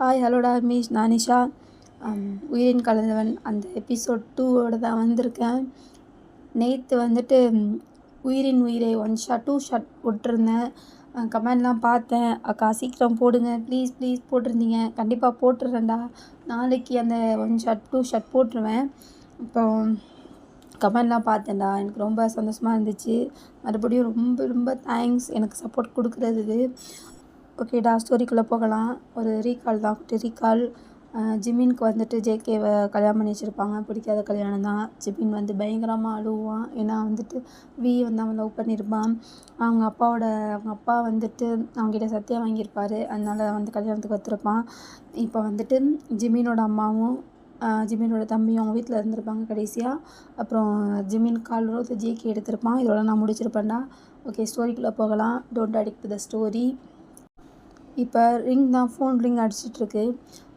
Hi ஹலோடா மீஷ் நான் Nisha. Um, உயிரின் கலந்தவன். அந்த எபிசோட் டூவோட தான் வந்திருக்கேன். நேற்று வந்துட்டு um, உயிரின் உயிரை ஒன் ஷாட் டூ ஷாட் போட்டிருந்தேன். கமெண்ட்லாம் பார்த்தேன். அக்கா சீக்கிரம் போடுங்க. ப்ளீஸ் ப்ளீஸ் போட்டிருந்தீங்க. கண்டிப்பாக போட்டுடுறேன்டா நாளைக்கு அந்த ஒன் ஷாட் டூ ஷாட் போட்டுருவேன். இப்போ கமெண்ட்லாம் பார்த்தேன்டா. எனக்கு ரொம்ப சந்தோஷமாக இருந்துச்சு. மறுபடியும் ரொம்ப ரொம்ப தேங்க்ஸ் எனக்கு சப்போர்ட் கொடுக்குறதுக்கு ஓகேடா ஸ்டோரிக்குள்ளே போகலாம். ஒரு ரீகால் தான் குட்டி ரீகால். ஜிமின்க்கு வந்துட்டு ஜேகேவை கல்யாணம் பண்ணி வச்சுருப்பாங்க. பிடிக்காத கல்யாணம் தான். ஜிமின் வந்து பயங்கரமாக அழுவான். ஏன்னா வந்துட்டு வி வந்து அவன் லவ் பண்ணியிருப்பான் அவங்க அப்பாவோட அவங்க அப்பா வந்துட்டு அவங்ககிட்ட சத்தியம் வாங்கியிருப்பாரு. அதனால வந்து கல்யாணத்துக்கு வந்திருப்பான். இப்போ வந்துட்டு ஜிமினோட அம்மாவும் ஜிமினோட தம்பியும் அவங்க வீட்டில் இருந்திருப்பாங்க கடைசியாக அப்புறம் ஜிமின் கால் ரோத்து ஜேகே எடுத்திருப்பான். இதோட நான் முடிச்சிருப்பேன்டா. ஓகே ஸ்டோரிக்குள்ளே போகலாம். டோன்ட் அடிக்ட் த ஸ்டோரி இப்போ ரிங் தான் ஃபோன் ரிங் அடிச்சிட்ருக்கு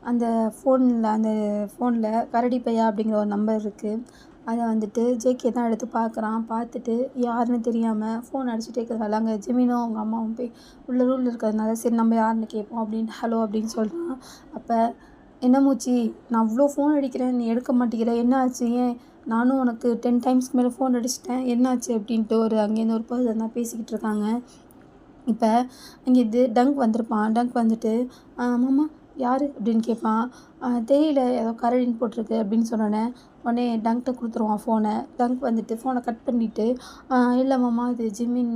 அந்த ஃபோனில் அந்த ஃபோனில் கரடி பையா அப்படிங்கிற ஒரு நம்பர் இருக்குது அதை வந்துட்டு ஜேகே தான் எடுத்து பார்க்குறான் பார்த்துட்டு யாருன்னு தெரியாமல் ஃபோன் அடிச்சுட்டே இருக்கிறதால அங்கே ஜிமினும் அவங்க அம்மாவும் போய் உள்ள ரூமில் இருக்கிறதுனால சரி நம்ம யாருன்னு கேட்போம் அப்படின்னு ஹலோ அப்படின்னு சொல்கிறான் அப்போ என்ன மூச்சி நான் அவ்வளோ ஃபோன் அடிக்கிறேன் நீ எடுக்க மாட்டேங்கிற. என்ன ஆச்சு? ஏன் நானும் உனக்கு டென் டைம்ஸ்க்கு மேலே ஃபோன் அடிச்சிட்டேன். என்னாச்சு அப்படின்ட்டு ஒரு அங்கேருந்து ஒரு பர்சன் தான் பேசிக்கிட்டு இருக்காங்க. இப்போ இங்கே இது டங்க் வந்திருப்பான் டங்க் வந்துட்டு மாமா யார்? அப்படின்னு கேட்பான். தெரியல ஏதோ கரடின்னு போட்டிருக்கு அப்படின்னு சொன்னோன்னே உடனே டங்க்கிட்ட கொடுத்துருவான் ஃபோனை. டங்க் வந்துட்டு ஃபோனை கட் பண்ணிவிட்டு இல்லை மாமா இது ஜிமின்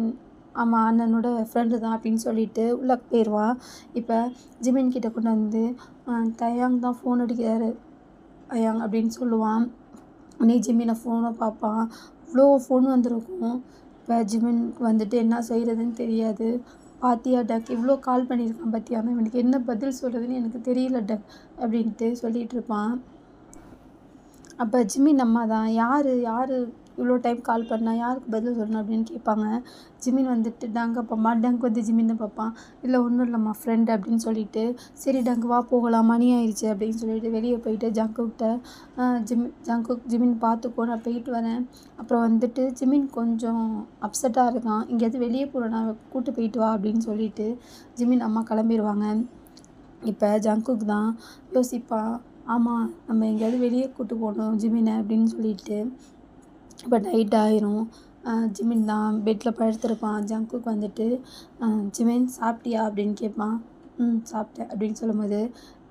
ஆமாம் அண்ணனோட ஃப்ரெண்டு தான் அப்படின்னு சொல்லிட்டு உள்ளே போயிடுவான். இப்போ ஜிமின் கிட்ட கொண்டு வந்து தயாங் தான் ஃபோன் அடிக்கிறாரு அயாங் அப்படின்னு சொல்லுவான். உடனே ஜிமினை ஃபோனை பார்ப்பான். இவ்வளோ ஃபோன் வந்திருக்கும். இப்போ வந்துட்டு என்ன செய்கிறதுன்னு தெரியாது. பாத்தியா டக்? இவ்வளோ கால் பண்ணியிருக்கான் பாத்தியா? அவன் எனக்கு என்ன பதில் சொல்கிறதுன்னு எனக்கு தெரியல டக் அப்படின்ட்டு சொல்லிகிட்ருப்பான் இருப்பான். அப்போ ஜிமின் அம்மா தான் யார் யார் இவ்வளோ டைம் கால் பண்ணால் யாருக்கு பதில் சொல்லணும் அப்படின்னு கேட்பாங்க. ஜிமின் வந்துட்டு டங்க பாப்பா டங்க் வந்து ஜிமின் பார்ப்பான். இல்லை ஒன்றும் இல்லைம்மா ஃப்ரெண்டு அப்படின்னு சொல்லிட்டு சரி டங்க் வா போகலாம்? மணி ஆயிடுச்சு அப்படின்னு சொல்லிட்டு வெளியே போயிட்டு ஜங்குக்கிட்ட ஜிமி ஜங்குக் ஜிமின் பார்த்துக்கோ நான் போயிட்டு வரேன். அப்புறம் வந்துட்டு ஜிமின் கொஞ்சம் அப்செட்டாக இருக்கான். எங்கேயாவது வெளியே போகிறேன் கூப்பிட்டு கூட்டு போயிட்டு வா அப்படின்னு சொல்லிட்டு ஜிமின் அம்மா கிளம்பிடுவாங்க இப்போ ஜங்குக் தான் யோசிப்பான். ஆமாம் நம்ம எங்கேயாவது வெளியே கூட்டு போகணும் ஜிமினை அப்படின்னு சொல்லிட்டு. இப்போ நைட் ஆயிரும். ஜிமின் தான் பெட்டில் படுத்திருப்பான். ஜங்குக்கு வந்துட்டு ஜிமின் சாப்பிட்டியா அப்படின்னு கேட்பான். ம் சாப்பிட்டேன் அப்படின்னு சொல்லும்போது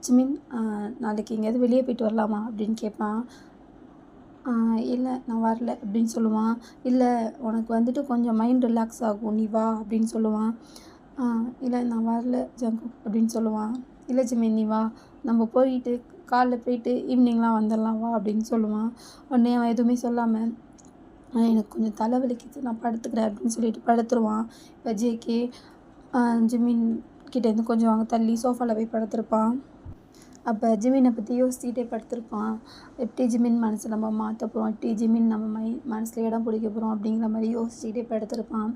ஜிமின் நாளைக்கு எங்கேயாவது வெளியே போயிட்டு வரலாமா அப்படின்னு கேட்பான். இல்லை நான் வரல அப்படின்னு சொல்லுவான். இல்லை உனக்கு வந்துட்டு கொஞ்சம் மைண்ட் ரிலாக்ஸ் ஆகும் நீ வா அப்படின்னு சொல்லுவான். இல்லை நான் வரல ஜங்கு அப்படின்னு சொல்லுவான். இல்லை ஜிமின் நீ வா. நம்ம போயிட்டு காலைல போயிட்டு ஈவினிங்லாம் வந்துடலாம் வா அப்படின்னு சொல்லுவான். உடனே அவன் எதுவுமே சொல்லாமல் ஆனால் எனக்கு கொஞ்சம் தலைவலிக்குது. நான் படுத்துக்கிறேன் அப்படின்னு சொல்லிட்டு படுத்துருவான். இப்போ ஜேகே ஜிமின் கிட்டேருந்து கொஞ்சம் அங்கே தள்ளி சோஃபாவில் போய் படுத்திருப்பான். அப்போ ஜிமினை பற்றி யோசிச்சுட்டே படுத்திருப்பான். எப்படி ஜிமின் மனசை நம்ம மாற்ற போகிறோம் எப்படி ஜிமின் நம்ம மை மனசில் இடம் பிடிக்க போகிறோம் அப்படிங்கிற மாதிரி யோசிச்சுட்டே படுத்திருப்பான்.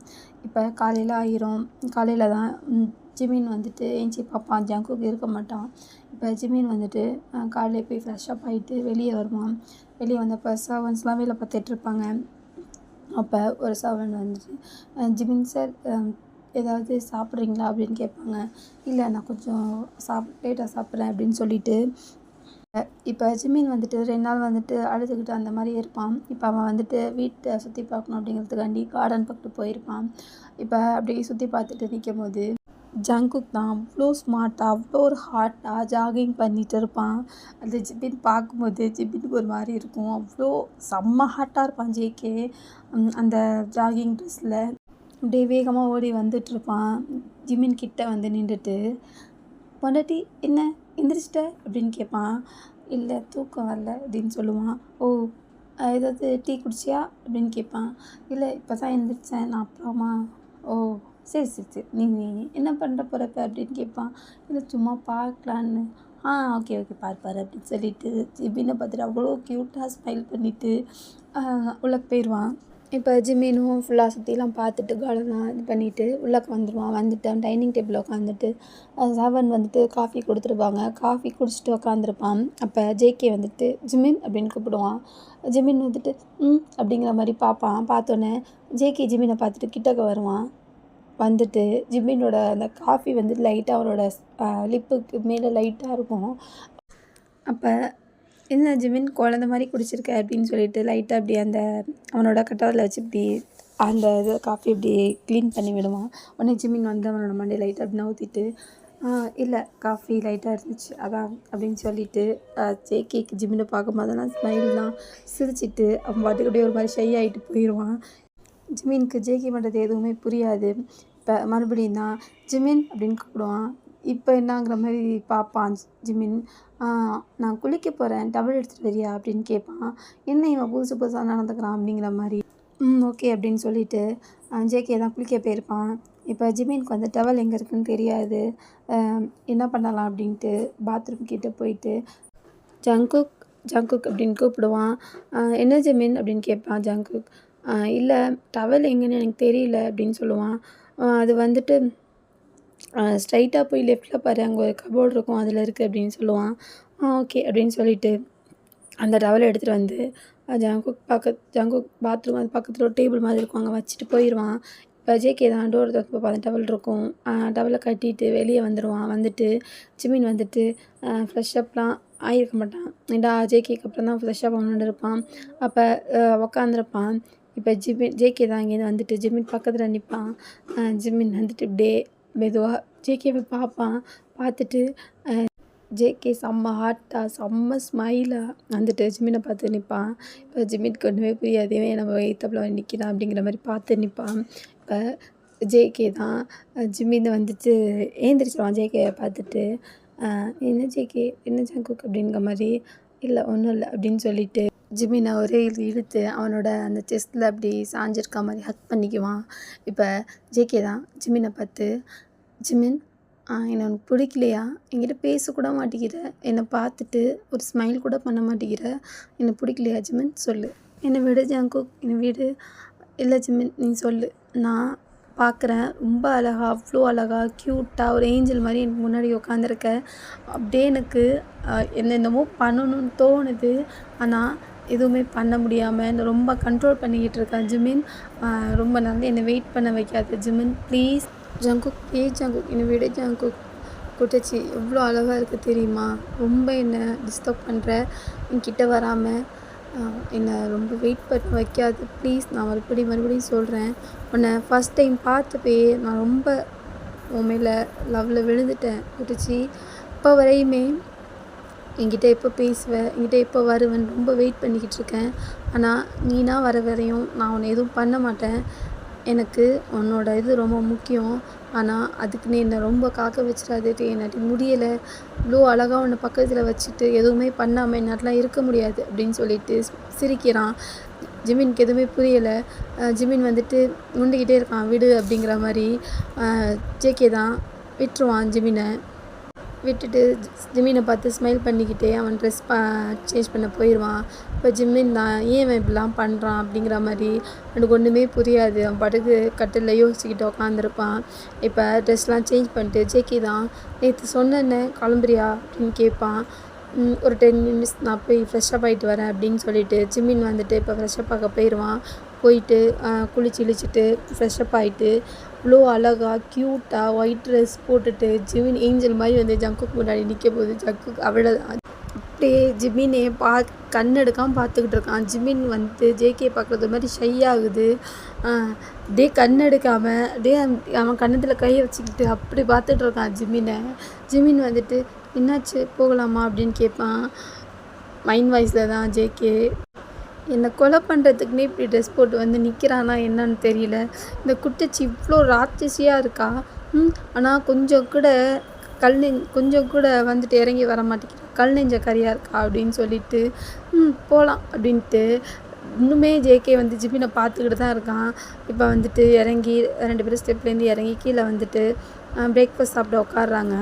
இப்போ காலையில் ஆயிரும். காலையில் தான் ஜிமீன் ஜிமின் வந்துட்டு ஏஞ்சி பார்ப்பான். ஜங்குக்கு இருக்க மாட்டான். இப்போ ஜிமின் வந்துட்டு காலையில் போய் ஃப்ரெஷ்ஷப் ஆகிட்டு வெளியே வருவான். வெளியே வந்தப்போ சர்வன்ஸ்லாம் வேலை பார்த்துட்டு இருப்பாங்க. அப்போ ஒரு சர்வன் வந்துட்டு ஜிமின் சார் ஏதாவது சாப்பிட்றீங்களா அப்படின்னு கேட்பாங்க. இல்லை நான் கொஞ்சம் சாப் லேட்டாக சாப்பிட்றேன் அப்படின்னு சொல்லிட்டு. இப்போ ஜிமின் வந்துட்டு ரெண்டு நாள் வந்துட்டு அழுதுகிட்டு அந்த மாதிரி இருப்பான். இப்போ அவன் வந்துட்டு வீட்டை சுற்றி பார்க்கணும் அப்படிங்கிறதுக்காண்டி கார்டன் பக்கத்து போயிருப்பான். இப்போ அப்படியே சுற்றி பார்த்துட்டு நிற்கும் போது ஜங்குக் தான் அவ்வளோ ஸ்மார்ட்டாக அவ்வளோ ஒரு ஹார்ட்டாக ஜாகிங் பண்ணிகிட்டு இருப்பான். அந்த ஜிபின் பார்க்கும்போது ஜிபினுக்கு ஒரு மாதிரி இருக்கும். அவ்வளோ செம்ம ஹார்ட்டாக இருப்பான் ஜேகே அந்த ஜாகிங் ட்ரெஸ்ஸில் அப்படியே வேகமாக ஓடி வந்துட்டு இருப்பான். ஜிமின் கிட்ட வந்து நின்றுட்டு பொண்டாட்டி என்ன எந்திரிச்சிட்ட? அப்படின்னு கேட்பான் இல்லை தூக்கம் வரல அப்படின்னு சொல்லுவான். ஓ ஏதாவது டீ குடிச்சியா? அப்படின்னு கேட்பான் இல்லை இப்போ தான் எந்திரிச்சேன். நான் அப்புறமா ஓ சரி சரி சரி. நீ என்ன பண்ணுற போகிறப்ப அப்படின்னு கேட்பான் இல்லை சும்மா பார்க்கலான்னு. ஆ ஓகே ஓகே பார்ப்பார் அப்படின்னு சொல்லிட்டு ஜிபினை பார்த்துட்டு அவ்வளோ க்யூட்டாக ஸ்மைல் பண்ணிவிட்டு உள்ளே போயிடுவான். இப்போ ஜிமினும் ஃபுல்லாக சுற்றிலாம் பார்த்துட்டு கார்டன்லாம் இது பண்ணிவிட்டு உள்ளக்க வந்துடுவான் வந்துட்டு அவன் டைனிங் டேபிள் உட்காந்துட்டு சவன் வந்துட்டு காஃபி கொடுத்துருப்பாங்க. காஃபி குடிச்சிட்டு உட்காந்துருப்பான் அப்போ ஜேகே வந்துட்டு ஜிமின் அப்படின்னு கூப்பிடுவான். ஜிமின் வந்துட்டு ம் அப்படிங்கிற மாதிரி பார்ப்பான். பார்த்தோன்னே ஜேகே ஜிமினை பார்த்துட்டு கிட்டக்க வருவான். வந்துட்டு ஜிம்மினோட அந்த காஃபி வந்து லைட்டாக அவனோட லிப்புக்கு மேலே லைட்டாக இருக்கும். அப்போ என்ன ஜிமின் குழந்த மாதிரி குடிச்சிருக்க? அப்படின்னு சொல்லிட்டு லைட்டாக அப்படி அந்த அவனோட கட்டவரில் வச்சு இப்படி அந்த இது காஃபி இப்படி க்ளீன் பண்ணி விடுவான். உடனே ஜிமின் வந்து அவனோட மண்டை லைட்டாக அப்படி நவுத்திட்டு இல்லை காஃபி லைட்டாக இருந்துச்சு அதான் அப்படின்னு சொல்லிட்டு ஜேகேக்கு ஜிம்மினை பார்க்கும்போதெல்லாம் ஸ்மைல் தான் சிரிச்சிட்டு அவன் பாட்டுக்கு அப்படியே ஒரு மாதிரி ஷை ஆகிட்டு போயிடுவான் ஜிமீனுக்கு ஜேகே பண்ணுறது எதுவுமே புரியாது. இப்போ மறுபடியும் தான் ஜிமின் அப்படின்னு கூப்பிடுவான். இப்போ என்னங்கிற மாதிரி பார்ப்பான் ஜிமின். நான் குளிக்க போகிறேன் டவல் எடுத்துகிட்டு வரியா? அப்படின்னு கேட்பான். என்ன இவன் புதுசு புதுசாக நடந்துக்கிறான்? அப்படிங்கிற மாதிரி. ம் ஓகே அப்படின்னு சொல்லிட்டு ஜேகே தான் குளிக்க போயிருப்பான். இப்போ ஜிமினுக்கு வந்து டவல் எங்கே இருக்குன்னு தெரியாது. என்ன பண்ணலாம் அப்படின்ட்டு பாத்ரூம் கிட்டே போயிட்டு ஜங்குக் ஜங்குக் அப்படின்னு கூப்பிடுவான். என்ன ஜிமீன்? அப்படின்னு கேட்பான் ஜங்குக் இல்லை டவல் எங்கேன்னு எனக்கு தெரியல அப்படின்னு சொல்லுவான். அது வந்துட்டு ஸ்ட்ரைட்டாக போய் லெஃப்ட்டில் பாரு அங்கே ஒரு கபோர்டு இருக்கும் அதில் இருக்குது அப்படின்னு சொல்லுவான். ஆ ஓகே அப்படின்னு சொல்லிட்டு அந்த டவலை எடுத்துகிட்டு வந்து ஜங்குக் பக்கத்து ஜங்குக் பாத்ரூம் அது பக்கத்தில் ஒரு டேபிள் மாதிரி இருக்கும் அங்கே வச்சுட்டு போயிடுவான் இப்போ ஜேகே தான் டோர் திறந்து அந்த டவல் இருக்கும். டவலை கட்டிட்டு வெளியே வந்துடுவான் வந்துட்டு ஜிமின் வந்துட்டு ஃப்ரெஷ்ஷப்லாம் ஆகிருக்க மாட்டான். ஏண்டா ஜேகேக்கு அப்புறம் தான் ஃப்ரெஷ்ஷாக பண்ணணுன்னு இருப்பான். அப்போ உக்காந்துருப்பான். இப்போ ஜிமின் ஜேகே தான் இங்கேருந்து வந்துட்டு ஜிமின் பக்கத்தில் நிற்பான் ஜிமின் வந்துட்டு இப்படியே மெதுவாக ஜேகேவை பார்ப்பான். பார்த்துட்டு ஜேகே செம்ம ஹார்ட்டாக செம்ம ஸ்மைலாக வந்துட்டு ஜிமினை பார்த்து நிற்பான் இப்போ ஜிமினுக்கு ஒன்றுமே புரியாது. இவன் நம்ம வயிற்றுல வந்து நிற்கிறான் அப்படிங்கிற மாதிரி பார்த்து நிற்பான் இப்போ ஜேகே தான் ஜிமின் வந்துட்டு ஏந்திரிச்சிருவான் ஜேகேவை பார்த்துட்டு. என்ன ஜேகே என்ன ஜங்குக் அப்படிங்கிற மாதிரி இல்லை ஒன்றும் இல்லை அப்படின்னு சொல்லிட்டு ஜிமினை ஒரே இழுத்து அவனோட அந்த செஸ்ட்டில் அப்படி சாஞ்சிருக்க மாதிரி ஹக் பண்ணிக்குவான். இப்போ ஜேகே தான் ஜிமினை பார்த்து ஜிமின் என்னை உனக்கு பிடிக்கலையா? என்கிட்ட பேசக்கூட மாட்டேங்கிற. என்னை பார்த்துட்டு ஒரு ஸ்மைல் கூட பண்ண மாட்டேங்கிற. என்னை பிடிக்கலையா ஜிமின்? சொல்லு. என்னை விடு ஜாங்குக் என்னை வீடு. இல்லை ஜிமின் நீ சொல்லு. நான் பார்க்குறேன். ரொம்ப அழகாக அவ்வளோ அழகாக க்யூட்டாக ஒரு ஏஞ்சல் மாதிரி எனக்கு முன்னாடி உட்காந்துருக்க. அப்படியே எனக்கு என்னென்னமோ பண்ணணும்னு தோணுது. ஆனால் எதுவுமே பண்ண முடியாமல் ரொம்ப கண்ட்ரோல் பண்ணிக்கிட்டு இருக்கேன் ஜிமின். ரொம்ப நாள் என்னை வெயிட் பண்ண வைக்காது Jimin. Please Jungkook please Jungkook. என்னை விட ஜங்குக். குட்டச்சி எவ்வளோ அழகாக இருக்குது தெரியுமா? ரொம்ப என்னை டிஸ்டர்ப் பண்ணுற என்கிட்ட வராமல் என்னை ரொம்ப வெயிட் பண்ண வைக்காது. ப்ளீஸ் நான் மறுபடியும் மறுபடியும் சொல்கிறேன் உன்னை ஃபஸ்ட் டைம் பார்த்தப்பே நான் ரொம்ப உண்மையில் லவ்வில் விழுந்துட்டேன். குட்டச்சி இப்போ வரையுமே என்கிட்ட எப்போ பேசுவேன் என்கிட்ட எப்போ வருவேன் ரொம்ப வெயிட் பண்ணிக்கிட்டு இருக்கேன். ஆனால் நீனா வர வரையும் நான் உன்னை எதுவும் பண்ண மாட்டேன். எனக்கு உன்னோட இது ரொம்ப முக்கியம். ஆனால் அதுக்கு நீ என்னை ரொம்ப காக்க வச்சிடாதே என்னாட்டி முடியலை. இவ்வளோ அழகாக உன்னை பக்கத்தில் வச்சுட்டு எதுவுமே பண்ணாமல் என்னாட்டெலாம் இருக்க முடியாது அப்படின்னு சொல்லிட்டு சிரிக்கிறான். ஜிமினுக்கு எதுவுமே புரியலை. ஜிமின் வந்துட்டு உண்டுக்கிட்டே இருக்கான் விடு அப்படிங்கிற மாதிரி. ஜேகே தான் விட்டுருவான் ஜிமினை. விட்டுட்டு ஜிம்மினை பார்த்து ஸ்மைல் பண்ணிக்கிட்டே அவன் ட்ரெஸ் ப சேஞ்ச் பண்ண போயிடுவான். இப்போ ஜிம்மின் தான் ஏன் அவன் இப்படிலாம் பண்ணுறான் அப்படிங்கிற மாதிரி அவனுக்கு ஒன்றுமே புரியாது. அவன் பாட்டுக்கு கட்டில் யோசிச்சுக்கிட்டு உட்காந்துருப்பான் இப்போ ட்ரெஸ்லாம் சேஞ்ச் பண்ணிட்டு ஜேக்கி தான் நேற்று சொன்னேன்னே கிளம்புறியா? அப்படின்னு கேட்பான். ஒரு டென் மினிட்ஸ் நான் போய் ஃப்ரெஷ்ஷப் ஆகிட்டு வரேன் அப்படின்னு சொல்லிட்டு ஜிம்மின் வந்துட்டு இப்போ ஃப்ரெஷ்ஷப் ஆக போயிடுவான். போயிட்டு குளிச்சு இழிச்சிட்டு ஃப்ரெஷ்ஷப் ஆகிட்டு அவ்வளோ அழகாக க்யூட்டாக ஒயிட் ட்ரெஸ் போட்டுட்டு ஜிமின் ஏஞ்சல் மாதிரி வந்து ஜங்குக்கு முன்னாடி நிற்க போகுது. ஜங்குக்கு அவ்வளோ அப்படியே ஜிமினே பா கண் எடுக்காமல் பார்த்துக்கிட்டு இருக்கான். ஜிமின் வந்து ஜேகே பார்க்குறது மாதிரி ஷை ஆகுது. டே கண் எடுக்காமல் டே அவன் கண்ணத்தில் கையை வச்சுக்கிட்டு அப்படி பார்த்துட்டு இருக்கான் ஜிமினை. ஜிமின் வந்துட்டு என்னாச்சு? போகலாமா? அப்படின்னு கேட்பான் மைண்ட் வாய்ஸில் தான் ஜேகே என்னை கொலை பண்ணுறதுக்குனே இப்படி ட்ரெஸ் போட்டு வந்து நிற்கிறானா என்னன்னு தெரியல. இந்த குட்டச்சி இவ்வளோ ராட்சசியாக இருக்கா? ம் ஆனால் கொஞ்சம் கூட கல் நெ கொஞ்சம் கூட வந்துட்டு இறங்கி வர மாட்டேங்கிறா. கல் நெஞ்ச கறியாக இருக்கா அப்படின்னு சொல்லிட்டு ம் போகலாம் அப்படின்ட்டு இன்னுமே ஜேகே வந்து ஜிபினை பார்த்துக்கிட்டு தான் இருக்கான். இப்போ வந்துட்டு இறங்கி ரெண்டு பேரும் ஸ்டெப்லேருந்து இறங்கி கீழே வந்துட்டு பிரேக்ஃபாஸ்ட் சாப்பிட உட்காடுறாங்க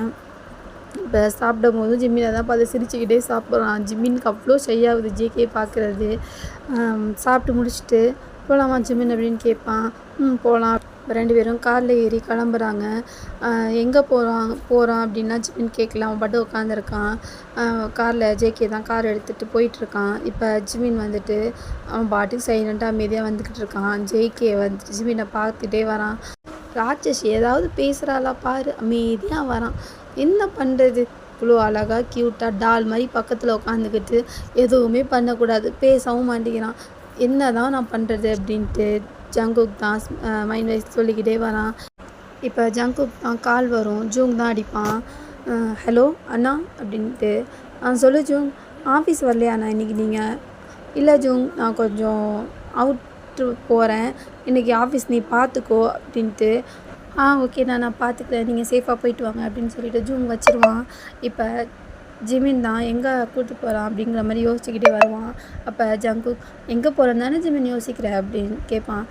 இப்போ சாப்பிடும் போது ஜிம்மினை தான் பார்த்து சிரிச்சுக்கிட்டே சாப்பிட்றான். ஜிம்மினுக்கு அவ்வளோ ஷையாகுது ஜேகே பார்க்குறது. சாப்பிட்டு முடிச்சுட்டு போகலாமா ஜிம்மின் அப்படின்னு கேட்பான். ம் போகலாம் ரெண்டு பேரும் காரில் ஏறி கிளம்புறாங்க. எங்கே போகிறான் போகிறான் அப்படின்னா ஜிமின் கேட்கல அவன் பாட்டு உட்காந்துருக்கான் காரில் ஜேகே தான் கார் எடுத்துகிட்டு போயிட்டுருக்கான். இப்போ ஜிமின் வந்துட்டு அவன் பாட்டுக்கு சைலண்ட்டாக அமைதியாக வந்துக்கிட்டு இருக்கான். ஜேகே வந்துட்டு ஜிமினை பார்த்துட்டே வரான். ராட்சஸ் ஏதாவது பேசுகிறாளா பாரு. அமைதியாக வரான். என்ன பண்ணுறது இவ்வளோ அழகாக க்யூட்டாக டால் மாதிரி பக்கத்தில் உட்காந்துக்கிட்டு எதுவுமே பண்ணக்கூடாது. பேசவும் மாட்டேங்கிறான். என்ன தான் நான் பண்ணுறது அப்படின்ட்டு ஜங்குக் தான் மைண்ட் வைஸ் சொல்லிக்கிட்டே வரான். இப்போ ஜங்குக் தான் கால் வரும். ஜூங் தான் அடிப்பான். ஹலோ அண்ணா அப்படின்ட்டு. ஆ சொல்லு ஜூங். ஆஃபீஸ் வரலையா அண்ணா இன்றைக்கி நீங்கள் இல்லை ஜூங் நான் கொஞ்சம் அவுட்ரு போகிறேன் இன்றைக்கி ஆஃபீஸ் நீ பார்த்துக்கோ அப்படின்ட்டு ஆ ஓகேண்ணா நான் பார்த்துக்கிறேன் நீங்கள் சேஃபாக போயிட்டு வாங்க அப்படின்னு சொல்லிட்டு ஜூம் வச்சிருவான். இப்போ ஜிமின் தான் எங்கே கூப்பிட்டு போகிறான் அப்படிங்கிற மாதிரி யோசிச்சுக்கிட்டே வருவான். அப்போ ஜங்கு எங்கே போகிறேன்னு தானே ஜிமின் யோசிக்கிற? அப்படின்னு கேட்பான்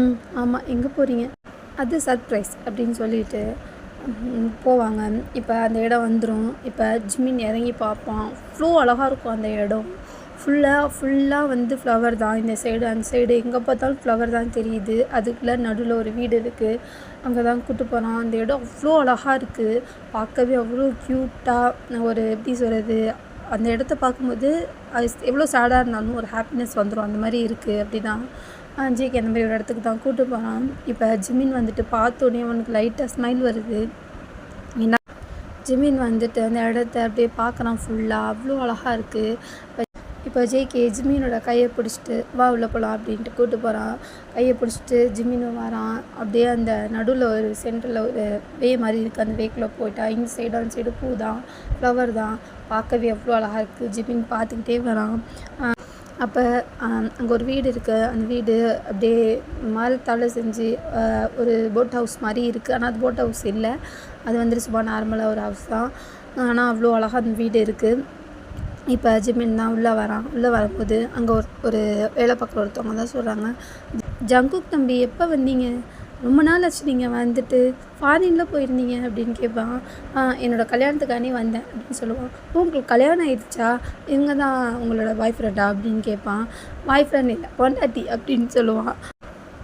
ம் ஆமாம் எங்கே போகிறீங்க அது சர்ப்ரைஸ் அப்படின்னு சொல்லிட்டு போவாங்க. இப்போ அந்த இடம் வந்துடும் இப்போ ஜிமின் இறங்கி பார்ப்பான். ஃப்ளோ அழகாக இருக்கும் அந்த இடம். ஃபுல்லாக ஃபுல்லாக வந்து ஃப்ளவர் தான். இந்த சைடு அந்த சைடு எங்கே பார்த்தாலும் ஃப்ளவர் தான் தெரியுது. அதுக்குள்ளே நடுவில் ஒரு வீடு இருக்குது அங்கே தான் கூட்டு போகிறான் அந்த இடம் அவ்வளோ அழகாக இருக்குது பார்க்கவே அவ்வளோ க்யூட்டாக ஒரு எப்படி சொல்கிறது அந்த இடத்த பார்க்கும்போது அது எவ்வளோ சேடாக இருந்தாலும் ஒரு ஹாப்பினஸ் வந்துடும் அந்த மாதிரி இருக்குது அப்படி தான் ஜிக்கு அந்த மாதிரி ஒரு இடத்துக்கு தான் கூட்டு போகிறான் இப்போ ஜிமின் வந்துட்டு பார்த்தோன்னே அவனுக்கு லைட்டாக ஸ்மைல் வருது. ஜிமின் வந்துட்டு அந்த இடத்த அப்படியே பார்க்குறான் ஃபுல்லாக அவ்வளோ அழகாக இருக்குது இப்போ ஜேகே ஜிமினோட கையை பிடிச்சிட்டு வா உள்ளே போகலாம் அப்படின்ட்டு கூட்டு போகிறான். கையை பிடிச்சிட்டு ஜிமினும் வரான். அப்படியே அந்த நடுவில் ஒரு சென்டரில் ஒரு வே மாதிரி இருக்குது அந்த வேக்குள்ளே போயிட்டா இந்த சைடு அந்த சைடு பூ தான் ஃப்ளவர் தான். பார்க்கவே எவ்வளோ அழகாக இருக்குது ஜிமின் பார்த்துக்கிட்டே வரான். அப்போ அங்கே ஒரு வீடு இருக்குது அந்த வீடு அப்படியே மரத்தால் செஞ்சு ஒரு போட் ஹவுஸ் மாதிரி இருக்குது ஆனால் அது போட் ஹவுஸ் இல்லை. அது வந்துட்டு சும்மா நார்மலாக ஒரு ஹவுஸ் தான். ஆனால் அவ்வளோ அழகாக அந்த வீடு இருக்குது இப்போ ஜிமின் தான் உள்ளே வரான். உள்ளே வரும்போது அங்கே ஒரு ஒரு வேலை பார்க்குற ஒருத்தவங்க தான் சொல்கிறாங்க. ஜங்குக் தம்பி எப்போ வந்தீங்க? ரொம்ப நாள் ஆச்சு நீங்கள் வந்துட்டு. ஃபாரினில் போயிருந்தீங்க அப்படின்னு கேட்பான். என்னோடய என்னோட கல்யாணத்துக்காண்டி வந்தேன் அப்படின்னு சொல்லுவான். "ஓ, உங்களுக்கு கல்யாணம் ஆயிடுச்சா? இவங்க தான் உங்களோட பாய் ஃப்ரெண்டா அப்படின்னு கேட்பான். பாய் ஃப்ரெண்ட் இல்லை பொண்டாட்டி அப்படின்னு சொல்லுவான்.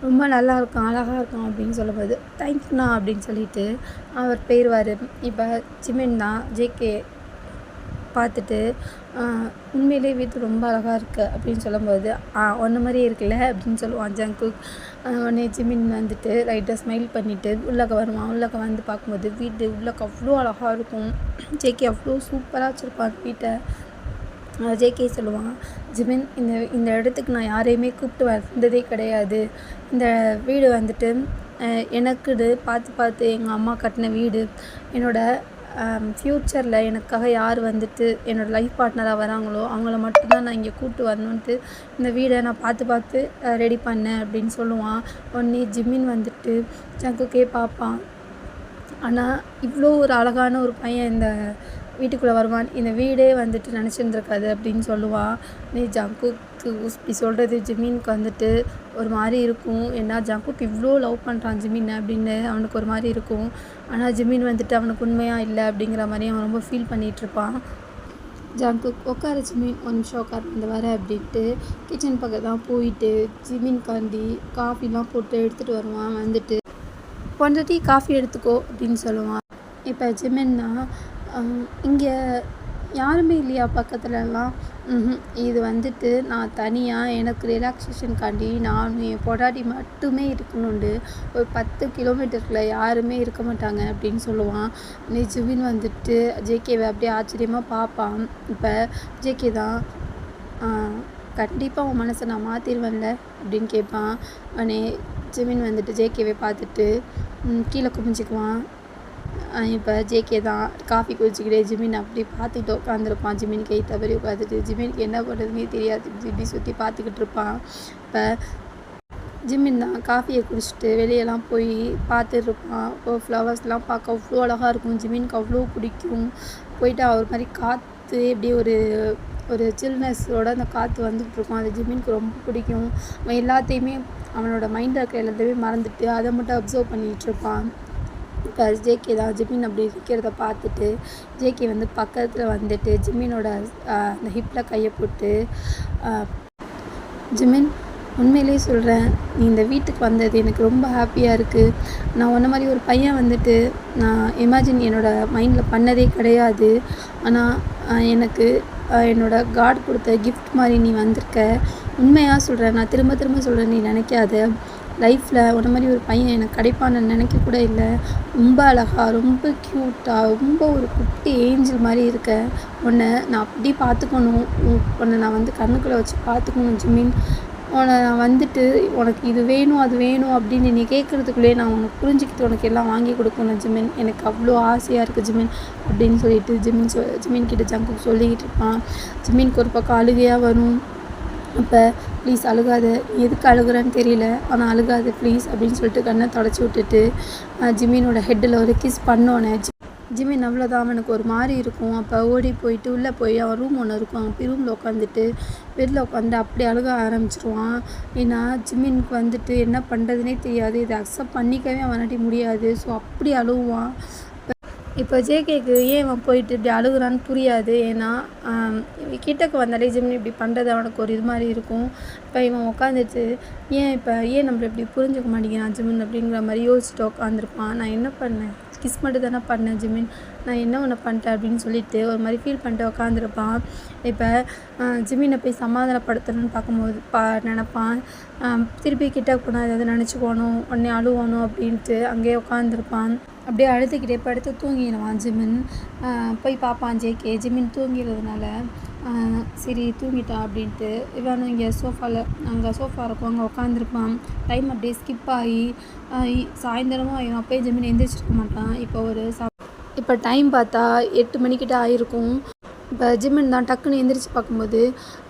ரொம்ப நல்லா இருக்கான் அழகாக இருக்கான் அப்படின்னு சொல்லும்போது தேங்க்யூண்ணா அப்படின்னு சொல்லிட்டு அவர் போயிடுவார். இப்போ சிமெண்ட் தான் ஜேகே பார்த்துட்டு உண்மையிலே வீட்டு ரொம்ப அழகாக இருக்குது அப்படின்னு சொல்லும்போது ஆ ஒன்று மாதிரியே இருக்குல்ல? அப்படின்னு சொல்லுவான் ஜங்குக் உடனே ஜிமின் வந்துட்டு லைட்டாக ஸ்மைல் பண்ணிவிட்டு உள்ளக்க வருவான். உள்ளக்க வந்து பார்க்கும்போது வீடு உள்ளக்க அவ்வளோ அழகாக இருக்கும். ஜேகே அவ்வளோ சூப்பராக வச்சுருப்பான் வீட்டை. ஜேகே சொல்லுவான் ஜிமின் இந்த இந்த இடத்துக்கு நான் யாரையுமே கூப்பிட்டு வந்ததே கிடையாது. இந்த வீடு வந்துட்டு அஹ், எனக்குது பார்த்து பார்த்து எங்கள் அம்மா கட்டின வீடு. என்னோடய Um, ஃப்யூச்சரில் எனக்காக யார் வந்துட்டு என்னோடய லைஃப் பார்ட்னராக வராங்களோ அவங்கள மட்டும்தான் நான் இங்கே கூப்பிட்டு வரணுன்ட்டு இந்த வீடை நான் பார்த்து பார்த்து uh, ரெடி பண்ணேன் அப்படின்னு சொல்லுவான். உடனே ஜிம்மின் வந்துட்டு ஜங்குக்கே பார்ப்பான் ஆனால் இவ்வளோ ஒரு அழகான ஒரு பையன் இந்த வீட்டுக்குள்ளே வருவான். இந்த வீடே வந்துட்டு நினச்சிருந்துருக்காது அப்படின்னு சொல்லுவான். நீ ஜங்குக்கு இப்படி சொல்கிறது ஜிமீனுக்கு வந்துட்டு ஒரு மாதிரி இருக்கும். ஏன்னா ஜங்குக் இவ்வளோ லவ் பண்ணுறான் ஜிமின் அப்படின்னு அவனுக்கு ஒரு மாதிரி இருக்கும். ஆனால் ஜிமீன் வந்துட்டு அவனுக்கு உண்மையாக இல்லை அப்படிங்கிற மாதிரி அவன் ரொம்ப ஃபீல் பண்ணிகிட்ருப்பான் ஜங்குக் உட்கார ஜிமின் ஒரு நிமிஷம் உட்கார் வந்து வர அப்படின்ட்டு கிச்சன் பக்கம் தான் போயிட்டு ஜிமின் காண்டி காஃபிலாம் போட்டு எடுத்துகிட்டு வருவான் வந்துட்டு பொண்டாட்டி காஃபி எடுத்துக்கோ அப்படின்னு சொல்லுவான். இப்போ ஜிமின்னா இங்கே யாருமே இல்லையா பக்கத்துலலாம்? இது வந்துட்டு நான் தனியாக எனக்கு ரிலாக்ஸேஷனுக்காண்டி நானும் என் பொடாடி மட்டுமே இருக்கணுண்டு. ஒரு பத்து கிலோமீட்டருக்குள்ள யாருமே இருக்க மாட்டாங்க அப்படின்னு சொல்லுவான். நீ ஜுவின் வந்துட்டு ஜேகேவை அப்படியே ஆச்சரியமாக பார்ப்பான். இப்போ ஜேகே தான் கண்டிப்பாக உன் மனசை நான் மாற்றிடுவேன்ல அப்படின்னு கேட்பான். உடனே ஜிமின் வந்துட்டு ஜேகேவை பார்த்துட்டு கீழே குமிஞ்சிக்குவான் இப்போ ஜேகே தான் காஃபி குடிச்சிக்கிட்டே ஜிமின் அப்படி பார்த்துக்கிட்டு உட்காந்துருப்பான் ஜிமின் கை தவறி உட்காந்துட்டு ஜிமினுக்கு என்ன பண்ணுறதுனே தெரியாது. இப்படி சுற்றி பார்த்துக்கிட்டு இருப்பான். இப்போ ஜிம்மின் தான் காஃபியை குடிச்சிட்டு வெளியெல்லாம் போய் பார்த்துட்டு இருப்பான். இப்போ ஃப்ளவர்ஸ்லாம் பார்க்க அவ்வளோ அழகாக இருக்கும். ஜிமினுக்கு அவ்வளோ பிடிக்கும். போயிட்டு அவர் மாதிரி காற்று எப்படி ஒரு ஒரு சில்னஸோட அந்த காற்று வந்துகிட்டு இருக்கும். அது ஜிமினுக்கு ரொம்ப பிடிக்கும். அவன் எல்லாத்தையுமே அவனோட மைண்டில் இருக்கிற எல்லாத்தையுமே மறந்துட்டு அதை மட்டும் அப்சர்வ் பண்ணிகிட்டு இருப்பான். இப்போ ஜேகே தான் ஜிமின் அப்படி இருக்கிறத பார்த்துட்டு ஜேகே வந்து பக்கத்தில் வந்துட்டு ஜிமினோட அந்த ஹிப்பில் கையை போட்டு ஜிமின் உண்மையிலேயே சொல்கிறேன் நீ இந்த வீட்டுக்கு வந்தது எனக்கு ரொம்ப ஹாப்பியாக இருக்குது நான் உன்ன மாதிரி ஒரு பையன் வந்துட்டு நான் இமேஜின் என்னோடய மைண்டில் பண்ணதே கிடையாது. ஆனால் எனக்கு என்னோட காட் கொடுத்த கிஃப்ட் மாதிரி நீ வந்திருக்க. உண்மையாக சொல்கிறேன் நான் திரும்ப திரும்ப சொல்கிறேன் நீ நினைக்காத. லைஃப்பில் உன்னை மாதிரி ஒரு பையன் எனக்கு கிடைப்பான்னு நினைக்க கூட இல்லை. ரொம்ப அழகாக ரொம்ப க்யூட்டாக ரொம்ப ஒரு குட்டி ஏஞ்சல் மாதிரி இருக்க. உன்னை நான் அப்படி பார்த்துக்கணும். உன் உன்னை நான் வந்து கண்ணுக்குள்ளே வச்சு பார்த்துக்கணும் ஜிமின். உன்னை நான் வந்துட்டு உனக்கு இது வேணும் அது வேணும் அப்படின்னு நீ கேட்குறதுக்குள்ளே நான் உனக்கு புரிஞ்சுக்கிட்டு உனக்கு எல்லாம் வாங்கி கொடுக்கணும் ஜிமின். எனக்கு அவ்வளோ ஆசையாக இருக்குது ஜிமின் அப்படின்னு சொல்லிட்டு ஜிமின் சொ ஜிமின் கிட்ட ஜங்குக் சொல்லிக்கிட்டு இருப்பான். ஜிமின்க்கு ஒரு பக்கம் அழுகையாக வரும். அப்போ ப்ளீஸ் அழுகாத. நீ எதுக்கு அழுகுறன்னு தெரியல. ஆனால் அழுகாத ப்ளீஸ் அப்படின்னு சொல்லிட்டு கண்ணை தொடச்சி விட்டுட்டு அஹ் ஹெட்டில் ஒரு கிஸ் பண்ணோன்னே ஜி- ஜிமின் அவ்வளோதான் அவனுக்கு ஒரு மாதிரி இருக்கும். அப்போ ஓடி போயிட்டு உள்ளே போய் அவன் ரூம் ஒன்று இருக்கும். அவன் ரூமில் உட்காந்துட்டு பெட்டில் உட்காந்து அப்படி அழுக ஆரம்பிச்சிருவான். ஏன்னா ஜிமினுக்கு வந்துட்டு என்ன பண்ணுறதுனே தெரியாது. இதை அக்செப்ட் பண்ணிக்கவே அவனாட்டி முடியாது. ஸோ அப்படி அழுவான். இப்போ ஜேகேக்கு ஏன் இவன் போயிட்டு இப்படி அழுகுறான்னு புரியாது? ஏன்னா இவன் கிட்டக்கு வந்தாலே ஜிம்னி இப்படி பண்ணுறது அவனுக்கு ஒரு இது மாதிரி இருக்கும். இப்போ இவன் உட்காந்துட்டு ஏன் இப்போ ஏன் நம்மளை இப்படி புரிஞ்சுக்க மாட்டேங்கிறான் ஜிம்னு? அப்படிங்கிற மாதிரி யோசிச்சுட்டு உட்காந்துருப்பான் நான் என்ன பண்ணேன்? கிஸ் மட்டும் தானே பண்ணேன் ஜிமின். நான் என்ன ஒன்று பண்ணிட்டேன் அப்படின்னு சொல்லிட்டு ஒரு மாதிரி ஃபீல் பண்ணிட்டு உட்காந்துருப்பான் இப்போ ஜிமினை போய் சமாதானப்படுத்தணும்னு பார்க்கும்போது பா நினப்பான். திருப்பி கிட்டே போனால் ஏதாவது நினச்சிக்கணும் உடனே அழுவணும் அப்படின்ட்டு அங்கேயே உட்காந்துருப்பான் அப்படியே அழுதுகிட்டே படுத்து தூங்கிடுவான் ஜிமின். போய் பார்ப்பான் ஜேகே ஜிமின் தூங்கிறதுனால சரி தூங்கிட்டா அப்படின்ட்டு. இவன் இங்கே சோஃபாவில் அங்கே சோஃபா இருக்கும் அங்கே உட்காந்துருப்பான் டைம் அப்படியே ஸ்கிப் ஆகி சாயந்தரமும் இவன் அப்போயே ஜிமின் எந்திரிச்சிருக்க மாட்டான். இப்போ ஒரு சா இப்போ டைம் பார்த்தா எட்டு மணிக்கிட்ட ஆயிருக்கும். இப்போ ஜிம்மின் தான் டக்குன்னு எந்திரிச்சு பார்க்கும்போது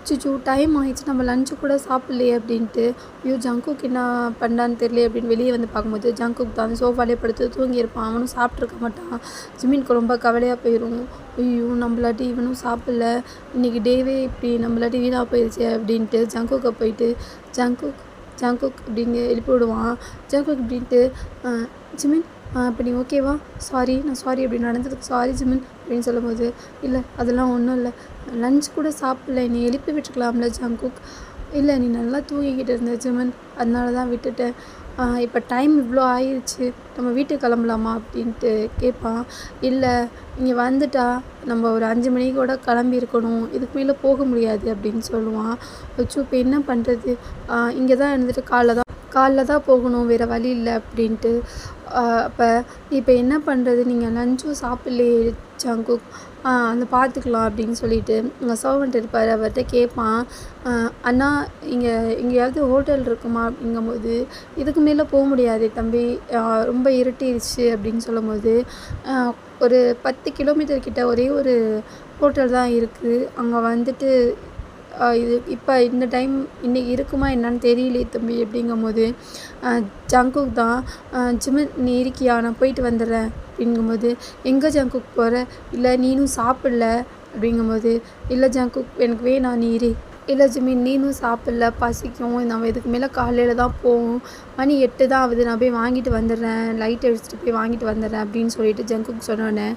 சுச்சு டைம் ஆயிடுச்சு நம்ம லஞ்சு கூட சாப்பிட்லையே அப்படின்ட்டு ஐயோ ஜங்குக் என்ன பண்ணான்னு தெரியல அப்படின்னு வெளியே வந்து பார்க்கும்போது ஜங்குக் தான் சோஃபாலே படுத்து தூங்கியிருப்பான். அவனும் சாப்பிட்ருக்க மாட்டான். ஜிம்மினுக்கு ரொம்ப கவலையாக போயிடும் ஐயோ நம்மளாட்டி இவனும் சாப்பிடல. இன்னைக்கு டேவே இப்படி நம்மளாட்டி வீணாக போயிடுச்சு அப்படின்ட்டு ஜங்குக்கை போயிட்டு ஜங்குக் ஜங்குக் அப்படின்னு எழுப்பி விடுவான் ஜங்குக் அப்படின்ட்டு ஜிமின் இப்போ நீ ஓகேவா சாரி நான் சாரி அப்படி நடந்ததுக்கு சாரி ஜிமின் அப்படின்னு சொல்லும்போது இல்லை அதெல்லாம் ஒன்றும் இல்லை. லஞ்ச் கூட சாப்பிடல நீ எழுப்பி விட்டுருக்கலாம்ல ஜங்குக் இல்லை நீ நல்லா தூங்கிக்கிட்டு இருந்த ஜிமன் அதனால தான் விட்டுட்டேன். இப்போ டைம் இவ்வளோ ஆயிடுச்சு நம்ம வீட்டுக்கு கிளம்பலாமா? அப்படின்ட்டு கேட்பான் இல்லை இங்கே வந்துட்டா நம்ம ஒரு அஞ்சு மணிக்கு கூட கிளம்பி இருக்கணும். இதுக்கு மேலே போக முடியாது அப்படின்னு சொல்லுவான். வச்சு இப்போ என்ன பண்ணுறது இங்கே தான் இருந்துட்டு காலைல தான் காலைல தான் போகணும். வேறு வழி இல்லை அப்படின்ட்டு. அப்போ இப்போ என்ன பண்ணுறது நீங்கள் லஞ்சும் சாப்பிட்லையே ஜங்குக். அந்த பார்த்துக்கலாம் அப்படின்னு சொல்லிட்டு இங்கே சர்வெண்ட் இருப்பார் அவர்கிட்ட கேட்பான் அண்ணா இங்கே எங்கேயாவது ஹோட்டல் இருக்குமா அப்படிங்கும்போது இதுக்கு மேலே போக முடியாது தம்பி. ரொம்ப இருட்டிடுச்சு அப்படின்னு சொல்லும்போது ஒரு பத்து கிலோமீட்டர் கிட்ட ஒரே ஒரு ஹோட்டல் தான் இருக்குது அங்கே வந்துட்டு இது இப்போ இந்த டைம் இன்றைக்கி இருக்குமா என்னன்னு தெரியலையே தம்பி அப்படிங்கும்போது போது ஜங்குக் தான் ஜிம்மு நீ இருக்கியா? நான் போயிட்டு வந்துடுறேன் அப்படிங்கும்போது எங்கே ஜங்குக் போகிற இல்லை நீனும் சாப்பிடல அப்படிங்கும்போது இல்லை ஜங்குக் எனக்கு வேணாம் நீ இரு. இல்லை ஜிமின் நீனும் சாப்பிடல பசிக்கும். நம்ம இதுக்கு மேலே காலையில் தான் போவோம். மணி எட்டு தான் ஆகுது. நான் போய் வாங்கிட்டு வந்துடுறேன். லைட் அடிச்சுட்டு போய் வாங்கிட்டு வந்துடுறேன் அப்படின்னு சொல்லிட்டு ஜங்குக் சொன்னோன்னே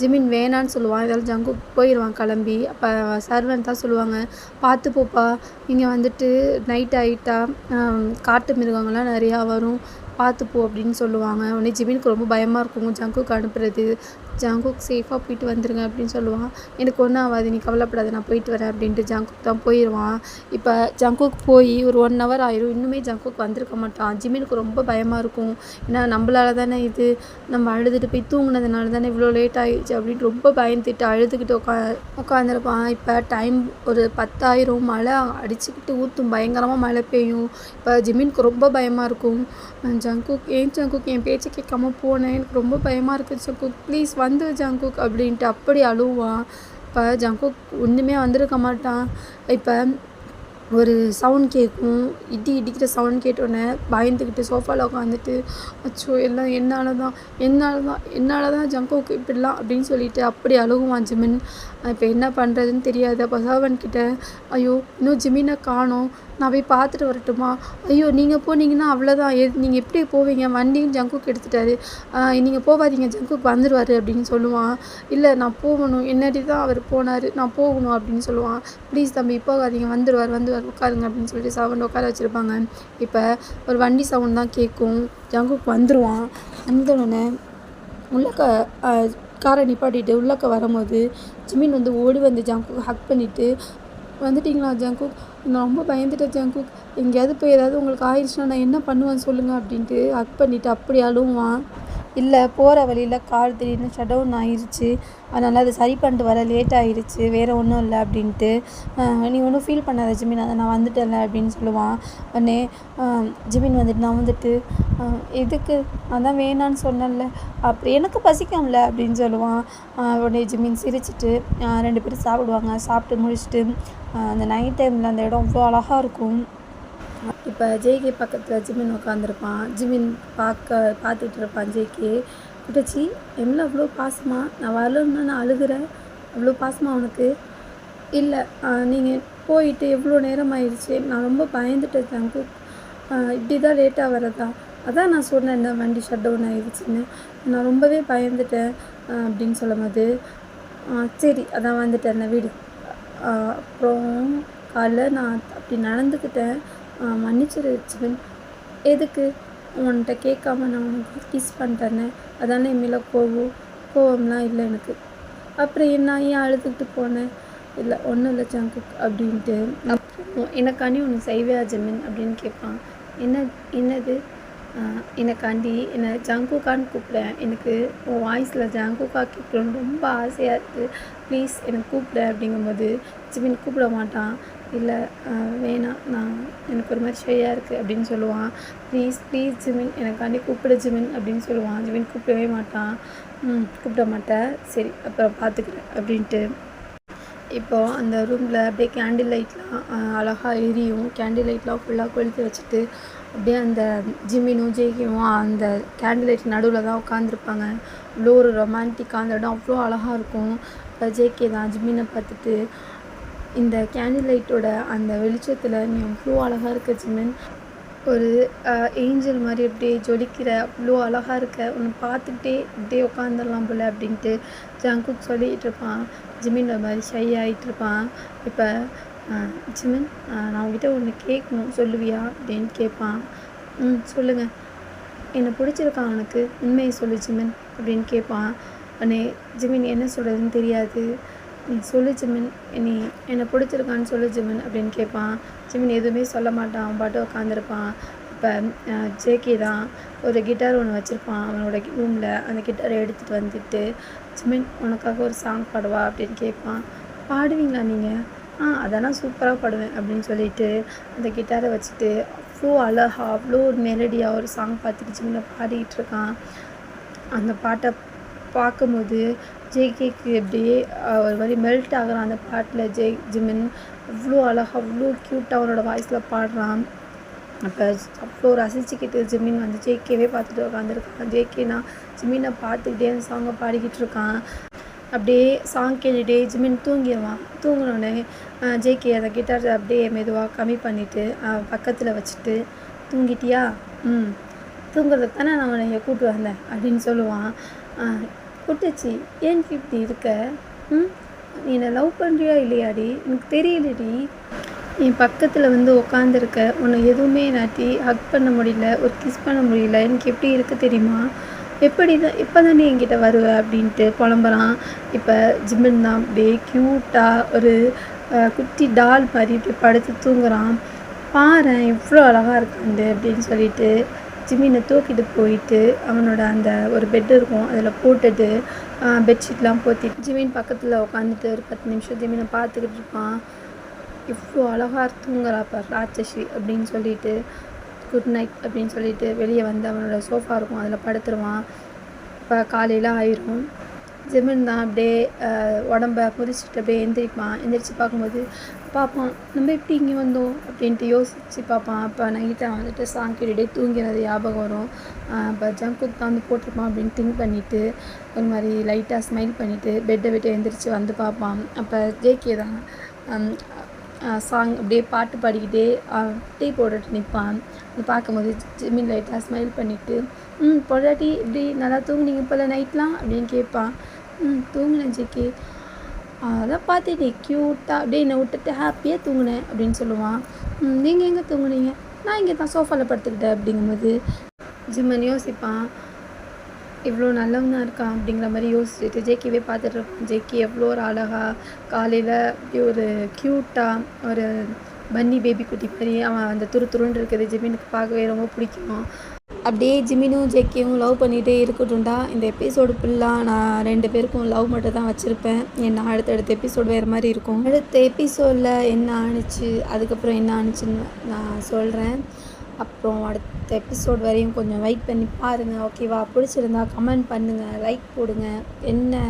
ஜிமின் வேணான்னு சொல்லுவான். இதெல்லாம் ஜங்குக் போயிடுவான் கிளம்பி. அப்போ சர்வன் தான் சொல்லுவாங்க பார்த்து போப்பா இங்கே வந்துட்டு நைட் ஆகிட்டா காட்டு மிருகங்கள்லாம் நிறையா வரும். பார்த்துப்போ அப்படின்னு சொல்லுவாங்க. உடனே ஜிமினுக்கு ரொம்ப பயமாக இருக்கும். ஜங்குக்கு அனுப்புறது ஜாங்குக் சேஃபாக போயிட்டு வந்துருங்க அப்படின்னு சொல்லுவான் எனக்கு ஒன்றும் ஆகாது நீ கவலைப்படாது நான் போயிட்டு வரேன் அப்படின்ட்டு ஜாங்குக் தான் போயிடுவான் இப்போ ஜங்குக் போய் ஒரு ஒன் ஹவர் ஆயிரும். இன்னுமே ஜங்குக் வந்திருக்க மாட்டான். ஜிமினுக்கு ரொம்ப பயமாக இருக்கும். ஏன்னா நம்மளால தானே இது நம்ம அழுதுட்டு போய் தூங்கினதுனால தானே இவ்வளோ லேட் ஆகிடுச்சு அப்படின்னு ரொம்ப பயந்துட்டு அழுதுகிட்டு உட்கா உட்காந்துருப்பான் இப்போ டைம் ஒரு பத்தாயிரம். மழை அடிச்சுக்கிட்டு ஊற்றும் பயங்கரமாக மழை பெய்யும். இப்போ ஜிமினுக்கு ரொம்ப பயமாக இருக்கும். ஜங்குக் ஏன் ஜங்குக் என் பேச்சு கேட்காம போனேன்? எனக்கு ரொம்ப பயமாக இருக்குது ஜங்குக். ப்ளீஸ் வந்து வந்து ஜங்குக் அப்படின்ட்டு அப்படி அழுவான் இப்போ ஜங்குக் ஒன்றுமே வந்திருக்க மாட்டான். இப்போ ஒரு சவுண்ட் கேட்கும் இடி இடிக்கிற சவுண்ட் கேட்டோடனே பயந்துக்கிட்டு சோஃபாவில் உட்காந்துட்டு அச்சோ எல்லாம் என்னால் தான் என்னால் தான் என்னால் தான் ஜங்கோக்கு இப்படிலாம் அப்படின்னு சொல்லிட்டு அப்படி அழுகுவான் ஜிமின். இப்போ என்ன பண்ணுறதுன்னு தெரியாது. அப்போ சர்வன் கிட்ட ஐயோ இன்னும் ஜிமினை காணோம். நான் போய் பார்த்துட்டு வரட்டுமா? ஐயோ நீங்கள் போனீங்கன்னா அவ்வளோதான் எ நீங்கள் எப்படி போவீங்க? வண்டியும் ஜங்குக்கு எடுத்துட்டாரு. நீங்கள் போகாதீங்க ஜங்குக்கு வந்துடுவார் அப்படின்னு சொல்லுவான். இல்லை நான் போகணும். என்னடி தான் அவர் போனார். நான் போகணும் அப்படின்னு சொல்லுவான். ப்ளீஸ் தம்பி போகாதீங்க. வந்துடுவார் வந்துடுவார் உட்காருங்க அப்படின்னு சொல்லிட்டு சவுண்ட் உட்கார வச்சுருப்பாங்க. இப்போ ஒரு வண்டி சவுண்ட் தான் கேட்கும். ஜங்குக்கு வந்துடுவான் வந்தோடனே உள்ளக்க காரை நிப்பாட்டிட்டு உள்ளக்க வரும்போது ஜிமின் வந்து ஓடி வந்து ஜங்குக்கு ஹக் பண்ணிவிட்டு வந்துட்டிங்களா ஜங்குக் நான் ரொம்ப பயந்துட்டேன் ஜங்குக் எங்கேயாவது போய் ஏதாவது உங்களுக்கு ஆயிடுச்சுன்னா நான் என்ன பண்ணுவேன் சொல்லுங்கள் அப்படின்ட்டு ஹக் பண்ணிவிட்டு அப்படி அழுவான் இல்லை போகிற வழியில் கார் திடீர்னு ஷட் டவுன் ஆயிடுச்சு அதனால் அது சரி பண்ணிட்டு வர லேட் ஆயிடுச்சு வேறு ஒன்றும் இல்லை அப்படின்ட்டு. நீ ஒன்றும் ஃபீல் பண்ணாத ஜிமின். அதை நான் வந்துட்டேன்ல அப்படின்னு சொல்லுவான். உடனே ஜிமின் வந்துட்டு நான் வந்துட்டு எதுக்கு? அதான் வேணான்னு சொன்னேன்ல. அப்படி எனக்கு பசிக்கும்ல அப்படின்னு சொல்லுவான். உடனே ஜிமின் சிரிச்சிட்டு ரெண்டு பேரும் சாப்பிடுவாங்க. சாப்பிட்டு முடிச்சுட்டு அந்த நைட் டைமில் அந்த இடம் அவ்வளோ அழகாக இருக்கும். இப்போ ஜேகே பக்கத்தில் ஜிமின் உட்காந்துருப்பான் ஜிமின் பார்க்க பார்த்துட்டு இருப்பான் ஜேகே. குட்டச்சி எம்ல அவ்வளோ பாசமா? நான் வரலன்னு நான் அழுகிறேன் அவ்வளோ பாசமா உனக்கு? இல்லை நீங்கள் போயிட்டு எவ்வளோ நேரம் ஆயிடுச்சு நான் ரொம்ப பயந்துட்டேன் தங்கு. இப்படி தான் லேட்டாக வரதா அதான் நான் சொன்னேன் வண்டி ஷட் டவுன் ஆயிடுச்சுன்னு. நான் ரொம்பவே பயந்துட்டேன் அப்படின்னு சொல்லும் போது சரி அதான் வந்துட்டேன் என்ன வீடு. அப்புறம் காலைல நான் அப்படி நடந்துக்கிட்டேன். மன்னிச்சிரு சிவன். எதுக்கு? உன்கிட்ட கேட்காம நான் உனக்கு கிஸ் பண்ணிட்டேனே? அதானே என் மேலே கோவம்? கோவம்லாம் இல்லை எனக்கு. அப்புறம் என்ன ஏன் அழுதுகிட்டு போனேன் இல்லை ஒன்றும் இல்லை ஜங்குக் அப்படின்ட்டு. அப்புறம் எனக்காண்டி ஒன்று செய்வியா ஜமீன் அப்படின்னு கேட்பான். என்ன என்னது? எனக்காண்டி என்னை ஜங்குக்கான்னு கூப்பிட்றேன். எனக்கு உன் வாய்ஸில் ஜங்குக்கா கேட்கணும்னு ரொம்ப ஆசையாக இருக்குது ப்ளீஸ் எனக்கு கூப்பிட அப்படிங்கும்போது ஜிமின் கூப்பிட மாட்டான். இல்லை வேணாம் நான் எனக்கு ஒரு மாதிரி ஷையாக இருக்குது அப்படின்னு சொல்லுவான். ப்ளீஸ் ப்ளீஸ் ஜிமின் எனக்காண்டி கூப்பிடு ஜிமின் அப்படின்னு சொல்லுவான். ஜிமின் கூப்பிடவே மாட்டான். கூப்பிட மாட்டேன். சரி அப்புறம் பார்த்துக்கிறேன் அப்படின்ட்டு. இப்போது அந்த ரூமில் அப்படியே கேண்டில் லைட்லாம் அழகாக எரியும். கேண்டில் லைட்லாம் ஃபுல்லாக கொளுத்தி வச்சுட்டு அப்படியே அந்த ஜிம்மினும் ஜேகியும் அந்த கேண்டில் லைட் நடுவில் தான் உட்காந்துருப்பாங்க அவ்வளோ ஒரு ரொமான்டிக்காக அந்த இடம் அவ்வளோ அழகாக இருக்கும். இப்போ ஜேகே தான் ஜிம்மினை பார்த்துட்டு இந்த கேண்டில் லைட்டோட அந்த வெளிச்சத்தில் நீ அவ்வளோ அழகாக இருக்க ஜிமின். ஒரு ஏஞ்சல் மாதிரி அப்படியே ஜொலிக்கிற அவ்வளோ அழகாக இருக்க. உன்னை பார்த்துட்டே அப்படியே உட்காந்துடலாம் போல அப்படின்ட்டு ஜங்குக் சொல்லிகிட்டு இருப்பான். ஜிமின் ஒரு மாதிரி ஷை ஆகிட்டு இருப்பான். இப்போ ஜிமின் நான் உங்ககிட்ட ஒன்று கேட்கணும் சொல்லுவியா அப்படின்னு கேட்பான். ம் சொல்லுங்கள் என்னை பிடிச்சிருக்கான் அவனுக்கு உண்மையை சொல்லு ஜிமின் அப்படின்னு கேட்பான். உடனே ஜிமின் என்ன சொல்கிறதுன்னு தெரியாது. நீ சொல்லு ஜிமின் நீ என்னை பிடிச்சிருக்கான்னு சொல்லு ஜிமின் அப்படின்னு கேட்பான். ஜிமின் எதுவுமே சொல்ல மாட்டான் அவன் பாட்டு உட்காந்துருப்பான் இப்போ ஜேகே தான் ஒரு கிட்டார் ஒன்று வச்சுருப்பான் அவனோட ரூமில். அந்த கிட்டாரை எடுத்துகிட்டு வந்துட்டு ஜிமின் உனக்காக ஒரு சாங் பாடுவா அப்படின்னு கேட்பான். பாடுவீங்களா நீங்கள் ஆ அதெல்லாம் சூப்பராக பாடுவேன் அப்படின்னு சொல்லிட்டு அந்த கிட்டாரை வச்சுட்டு அவ்வளோ அழகா அவ்வளோ ஒரு மெலடியாக ஒரு சாங் பார்த்துட்டு ஜிமினை பாடிக்கிட்டு இருக்கான். அந்த பாட்டை பார்க்கும்போது ஜேகேக்கு அப்படியே ஒரு மாதிரி மெல்ட் ஆகுறான் அந்த பாட்டில். ஜெய் ஜிமின் அவ்வளோ அழகாக அவ்வளோ க்யூட்டாக அவனோட வாய்ஸில் பாடுறான். அப்போ அவ்வளோ ரசிச்சுக்கிட்டு ஜிமின் வந்து ஜேகேவே பார்த்துட்டு உட்காந்துருக்கான் ஜேகேனா ஜிமினை பார்த்துக்கிட்டே அந்த சாங்கை பாடிக்கிட்டு இருக்கான். அப்படியே சாங் கேட்டுகிட்டே ஜிமின் தூங்கிடுவான். தூங்கினோடனே ஜேகே அந்த கிட்டார் அப்படியே மெதுவாக கம்மி பண்ணிவிட்டு பக்கத்தில் வச்சுட்டு தூங்கிட்டியா? ம். தூங்குறதுக்கு தானே நான் உன்னை கூப்பிட்டு வந்தேன் அப்படின்னு சொல்லுவான். குட்டச்சி. ஏன் இப்படி இருக்க? ம்? நீ என்னை லவ் பண்ணுறியா இல்லையாடி? எனக்கு தெரியலடி. என் பக்கத்தில் வந்து உட்காந்துருக்க உன்னை எதுவுமே நாட்டி ஹக் பண்ண முடியல ஒரு கிஸ் பண்ண முடியல. எனக்கு எப்படி இருக்குது தெரியுமா? எப்படி தான் இப்போ தானே என்கிட்ட வருவ அப்படின்ட்டு புலம்புறான். இப்போ ஜிம்மன் தான் அப்படியே க்யூட்டாக ஒரு குட்டி டால் மாதிரி இப்படி படுத்து தூங்குறான். பாரு இவ்வளோ அழகாக இருக்காண்டு அப்படின்னு சொல்லிட்டு ஜிம்மினை தூக்கிட்டு போயிட்டு அவனோட அந்த ஒரு பெட் இருக்கும் அதில் போட்டுட்டு பெட்ஷீட்லாம் போத்திட்டு ஜிமின் பக்கத்தில் உட்காந்துட்டு ஒரு பத்து நிமிஷம் ஜிமினை பார்த்துக்கிட்டு இருப்பான். இவ்வளோ அழகாக தூங்குறாப்பா ராட்சசி அப்படின்னு சொல்லிட்டு குட் நைட் அப்படின்னு சொல்லிட்டு வெளியே வந்து அவனோட சோஃபா இருக்கும் அதில் படுத்துருவான். இப்போ காலையில் ஆயிரும். ஜிமின் தான் அப்படியே உடம்ப முறிச்சிட்டு அப்படியே எந்திரிப்பான். எந்திரிச்சு பார்க்கும்போது பார்ப்பான் நம்ம எப்படி இங்கே வந்தோம் அப்படின்ட்டு யோசித்து பார்ப்பான் அப்போ நைட்டை வந்துட்டு சாங் கேட்டுகிட்டே தூங்கினது ஞாபகம் வரும். இப்போ ஜங்குக் தான் வந்து போட்டிருப்பான் அப்படின்னு திங்க் பண்ணிவிட்டு ஒரு மாதிரி லைட்டாக ஸ்மைல் பண்ணிவிட்டு பெட்டை விட்டு எழுந்திரிச்சு வந்து பார்ப்பான் அப்போ ஜேகே தான் சாங் அப்படியே பாட்டு பாடிக்கிட்டே டீ போட்டுட்டு நிற்பான் அது பார்க்கும்போது ஜிம்மின் லைட்டாக ஸ்மைல் பண்ணிவிட்டு ம் பொடாட்டி இப்படி நல்லா தூங்குனீங்க போல நைட்லாம் அப்படின்னு கேட்பான். ம் தூங்கினேன் ஜேகே அதான் பார்த்துட்டே க்யூட்டாக அப்படியே என்னை விட்டுட்டு ஹாப்பியாக தூங்கினேன் அப்படின்னு சொல்லுவான். நீங்கள் எங்கே தூங்குனீங்க? நான் இங்கே தான் சோஃபாவில் படுத்துக்கிட்டேன் அப்படிங்கும்போது ஜிம்மன் யோசிப்பான். இவ்வளோ நல்லவனாக இருக்கான் அப்படிங்கிற மாதிரி யோசிச்சுட்டு ஜேக்கிவே பார்த்துட்டு இருப்பான். ஜேக்கி எவ்வளோ ஒரு அழகாக காலையில் அப்படி ஒரு க்யூட்டாக ஒரு பன்னி பேபி குட்டி மாதிரி அவன் அந்த துரு துருன்னு இருக்குது ஜிமினுக்கு பார்க்கவே ரொம்ப பிடிக்கும். அப்படியே ஜிமினும் ஜெக்கியும் லவ் பண்ணிகிட்டே இருக்கட்டும்டா. இந்த எபிசோடு ஃபுல்லாக நான் ரெண்டு பேருக்கும் லவ் மட்டும் தான் வச்சுருப்பேன். ஏன்னா அடுத்தடுத்த எபிசோடு வேறு மாதிரி இருக்கும். அடுத்த எபிசோடில் என்ன ஆணுச்சு அதுக்கப்புறம் என்ன ஆணுச்சுன்னு நான் சொல்கிறேன் அப்புறம் அடுத்த எபிசோட் வரையும் கொஞ்சம் வெயிட் பண்ணி பாருங்கள் ஓகேவா பிடிச்சிருந்தா கமெண்ட் பண்ணுங்கள் லைக் போடுங்க. என்ன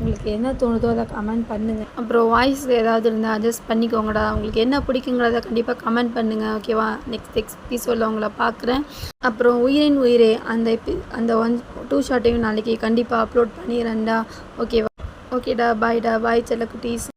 உங்களுக்கு என்ன தோணுதோ அதை கமெண்ட் பண்ணுங்கள் அப்புறம் வாய்ஸ் ஏதாவது இருந்தால் அட்ஜஸ்ட் பண்ணிக்கோங்கடா. உங்களுக்கு என்ன பிடிக்குங்கிறத கண்டிப்பாக கமெண்ட் பண்ணுங்கள் ஓகேவா நெக்ஸ்ட் நெக்ஸ்ட் எபிசோடில் உங்களை பார்க்குறேன். அப்புறம் உயிரின் உயிரே அந்த எபி அந்த ஒன் டூ ஷார்ட்டையும் நாளைக்கு கண்டிப்பாக அப்லோட் பண்ணிடுறேன்டா. ஓகேவா ஓகேடா பாய்டா பாய் செல்ல குட்டீஸ்